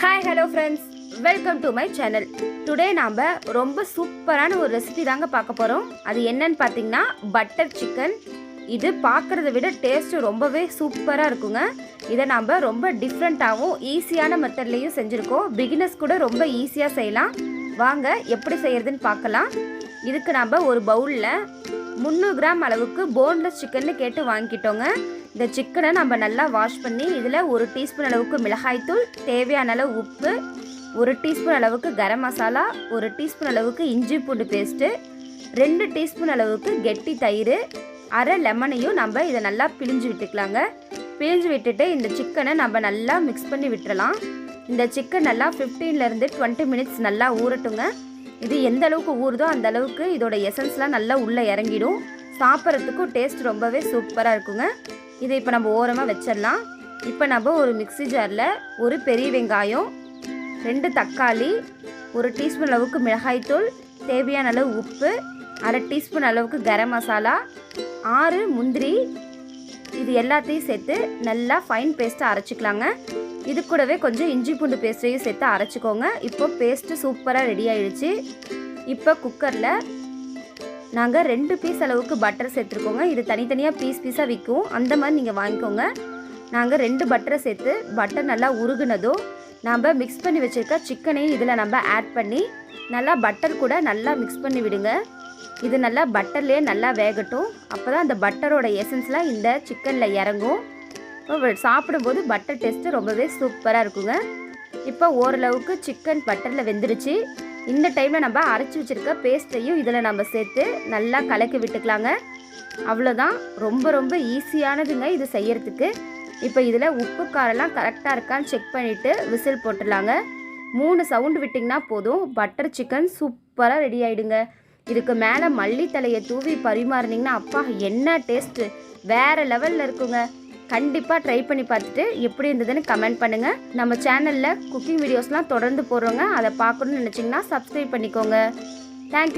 Hi hello friends welcome to my channel today நாம் ரொம்ப சூப்பரான ஒரு ரெசிபி தாங்க பார்க்க போகிறோம் அது என்னன்னு பார்த்தீங்கன்னா பட்டர் சிக்கன் இது பார்க்குறத விட டேஸ்ட்டு ரொம்பவே சூப்பராக இருக்குங்க. இதை நாம் ரொம்ப டிஃப்ரெண்ட்டாகவும் ஈஸியான மெத்தட்லேயும் செஞ்சுருக்கோம். பிகினர்ஸ் கூட ரொம்ப ஈஸியாக செய்யலாம். வாங்க எப்படி செய்கிறதுன்னு பார்க்கலாம். இதுக்கு நாம் ஒரு பவுலில் முந்நூறு கிராம் அளவுக்கு போன்லெஸ் சிக்கன்னு கேட்டு வாங்கிக்கிட்டோங்க இந்த சிக்கனை நம்ம நல்லா வாஷ் பண்ணி இதில் ஒரு டீஸ்பூன் அளவுக்கு மிளகாய்த்தூள் தேவையான அளவு உப்பு ஒரு டீஸ்பூன் அளவுக்கு கரம் மசாலா ஒரு டீஸ்பூன் அளவுக்கு இஞ்சி பூண்டு பேஸ்ட்டு ரெண்டு டீஸ்பூன் அளவுக்கு கெட்டி தயிர் அரை லெமனையும் நம்ம இதை நல்லா பிழிஞ்சு விட்டுக்கலாங்க. பிழிஞ்சு விட்டுட்டு இந்த சிக்கனை நம்ம நல்லா மிக்ஸ் பண்ணி விட்டுறலாம். இந்த சிக்கன் நல்லா ஃபிஃப்டீன்லேருந்து டுவெண்ட்டி மினிட்ஸ் நல்லா ஊறட்டுங்க. இது எந்த அளவுக்கு ஊறுதோ அந்த அளவுக்கு இதோட எசன்ஸ்லாம் நல்லா உள்ளே இறங்கிடும். சாப்பிட்றதுக்கும் டேஸ்ட் ரொம்பவே சூப்பராக இருக்குங்க. இதை இப்போ நம்ம ஓரமாக வச்சிடலாம். இப்போ நம்ம ஒரு மிக்ஸி ஜாரில் ஒரு பெரிய வெங்காயம் ரெண்டு தக்காளி ஒரு டீஸ்பூன் அளவுக்கு மிளகாய்த்தூள் தேவையான அளவு உப்பு அரை டீஸ்பூன் அளவுக்கு கரம் மசாலா ஆறு முந்திரி இது எல்லாத்தையும் சேர்த்து நல்லா ஃபைன் பேஸ்ட்டாக அரைச்சிக்கலாங்க. இது கூடவே கொஞ்சம் இஞ்சி பூண்டு பேஸ்ட்டையும் சேர்த்து அரைச்சிக்கோங்க. இப்போ பேஸ்ட்டு சூப்பராக ரெடி ஆயிடுச்சு. இப்போ குக்கரில் நாங்கள் ரெண்டு பீஸ் அளவுக்கு பட்டர் சேர்த்துருக்கோங்க. இது தனித்தனியாக பீஸ் பீஸாக விற்கும் அந்த மாதிரி நீங்கள் வாங்கிக்கோங்க. நாங்கள் ரெண்டு பட்டரை சேர்த்து பட்டர் நல்லா உருகுனதும் நம்ம மிக்ஸ் பண்ணி வச்சுருக்க சிக்கனையும் இதில் நம்ம ஆட் பண்ணி நல்லா பட்டர் கூட நல்லா மிக்ஸ் பண்ணி விடுங்க. இது நல்லா பட்டர்லேயே நல்லா வேகட்டும். அப்போ தான் அந்த பட்டரோட எசன்ஸ்லாம் இந்த சிக்கனில் இறங்கும். சாப்பிடும்போது பட்டர் டேஸ்ட்டு ரொம்பவே சூப்பராக இருக்குங்க. இப்போ ஓரளவுக்கு சிக்கன் பட்டரில் வெந்துருச்சு. இந்த டைமில் நம்ம அரைச்சி வச்சுருக்க பேஸ்ட்டையும் இதில் நம்ம சேர்த்து நல்லா கலக்கி விட்டுக்கலாங்க. அவ்வளோதான் ரொம்ப ரொம்ப ஈஸியானதுங்க இது செய்யறதுக்கு. இப்போ இதில் உப்பு காரெல்லாம் கரெக்டாக இருக்கான்னு செக் பண்ணிவிட்டு விசில் போட்டுடலாங்க. மூணு சவுண்டு விட்டிங்கன்னா போதும். பட்டர் சிக்கன் சூப்பராக ரெடி ஆகிடுங்க இதுக்கு மேலே மல்லித்தலையை தூவி பரிமாறினீங்கன்னா அப்பா என்ன டேஸ்ட்டு வேறு லெவலில் இருக்குங்க. கண்டிப்பாக ட்ரை பண்ணி பார்த்துட்டு எப்படி இருந்ததுன்னு கமெண்ட் பண்ணுங்கள் நம்ம சேனலில் குக்கிங் வீடியோஸ்லாம் தொடர்ந்து போடுறோங்க. அதை பார்க்கணும்னு நினச்சிங்கன்னா சப்ஸ்கிரைப் பண்ணிக்கோங்க. தேங்க்யூ